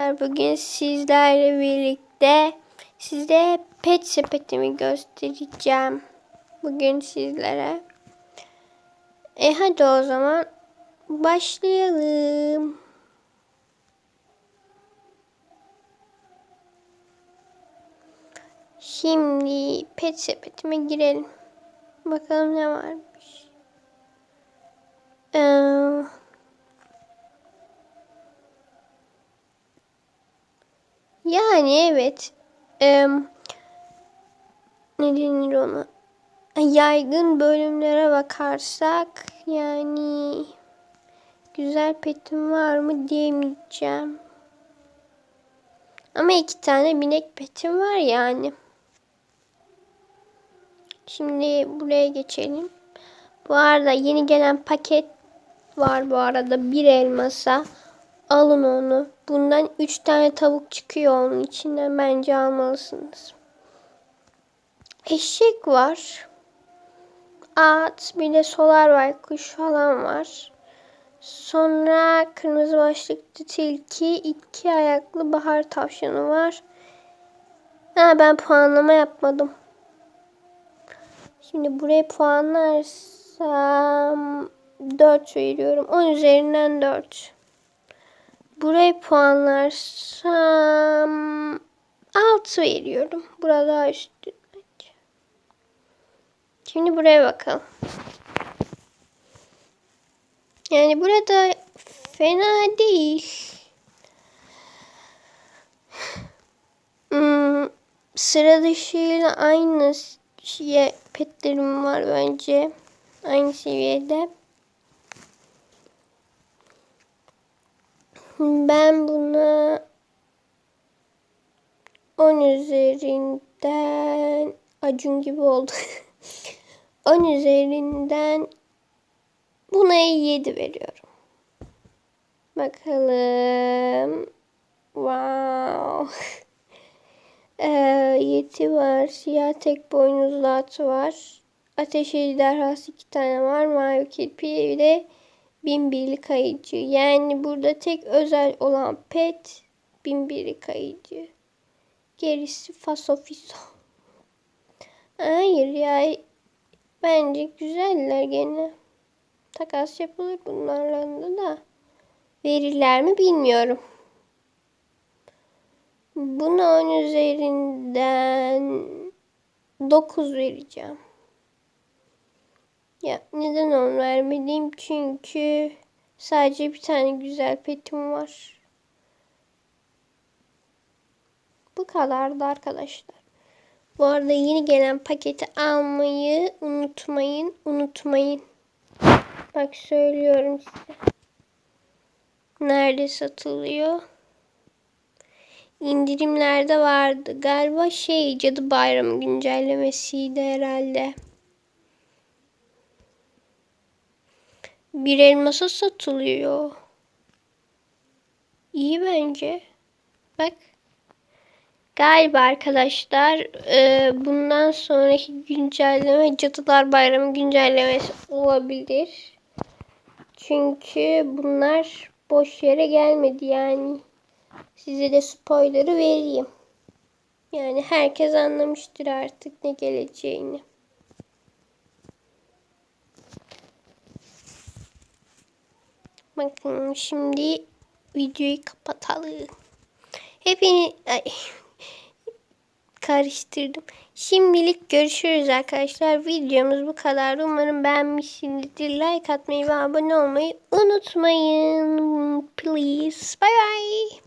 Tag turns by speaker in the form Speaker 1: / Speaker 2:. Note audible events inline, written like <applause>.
Speaker 1: Bugün sizlerle birlikte size pet sepetimi göstereceğim. Bugün sizlere. E hadi o zaman başlayalım. Şimdi pet sepetime girelim. Bakalım ne varmış. Ee, Yani evet. Eee ne denir ona? Yaygın bölümlere bakarsak yani güzel petim var mı diyemeyeceğim. Ama iki tane binek petim var yani. Şimdi buraya geçelim. Bu arada yeni gelen paket var bu arada bir elmasa. Alın onu. Bundan 3 tane tavuk çıkıyor onun içinden. Bence almalısınız. Eşek var. At, bir de solar var. Kuş falan var. Sonra kırmızı başlıklı tilki, iki ayaklı bahar tavşanı var. Ha ben puanlama yapmadım. Şimdi buraya puanlarsam 4 veriyorum. 10 üzerinden 4. Burayı puanlarsam 6 veriyorum. Burada üstü. Şimdi buraya bakalım. Yani burada fena değil. Hmm, sıra dışıyla aynı şey, petlerim var bence. Aynı seviyede. Ben buna 10 üzerinden acun gibi oldu. <laughs> 10 üzerinden buna 7 veriyorum. Bakalım. Wow. <laughs> Ee, yeti var. Siyah tek boynuzlu at var. Ateş ejderhası iki tane var. Mavi kirpi bir de bin birlik kayıcı. Yani burada tek özel olan pet bin birlik kayıcı. Gerisi fasofiso. <laughs> Hayır ya. Bence güzeller gene. Takas yapılır bunlarla da. Verirler mi bilmiyorum. Buna 10 üzerinden 9 vereceğim. Ya neden onu vermeliyim? Çünkü sadece bir tane güzel petim var. Bu kadardı arkadaşlar. Bu arada yeni gelen paketi almayı unutmayın. Unutmayın. Bak söylüyorum size. Nerede satılıyor? İndirimlerde vardı. Galiba şey Cadı Bayramı güncellemesiydi herhalde. Bir elmasa satılıyor. İyi bence. Bak. Galiba arkadaşlar e, bundan sonraki güncelleme Cadılar Bayramı güncellemesi olabilir. Çünkü bunlar boş yere gelmedi yani. Size de spoiler'ı vereyim. Yani herkes anlamıştır artık ne geleceğini. Bakın şimdi videoyu kapatalım. Hepini ay, <laughs> karıştırdım. Şimdilik görüşürüz arkadaşlar. Videomuz bu kadar. Umarım beğenmişsinizdir. Like atmayı ve abone olmayı unutmayın. Please. Bye bye.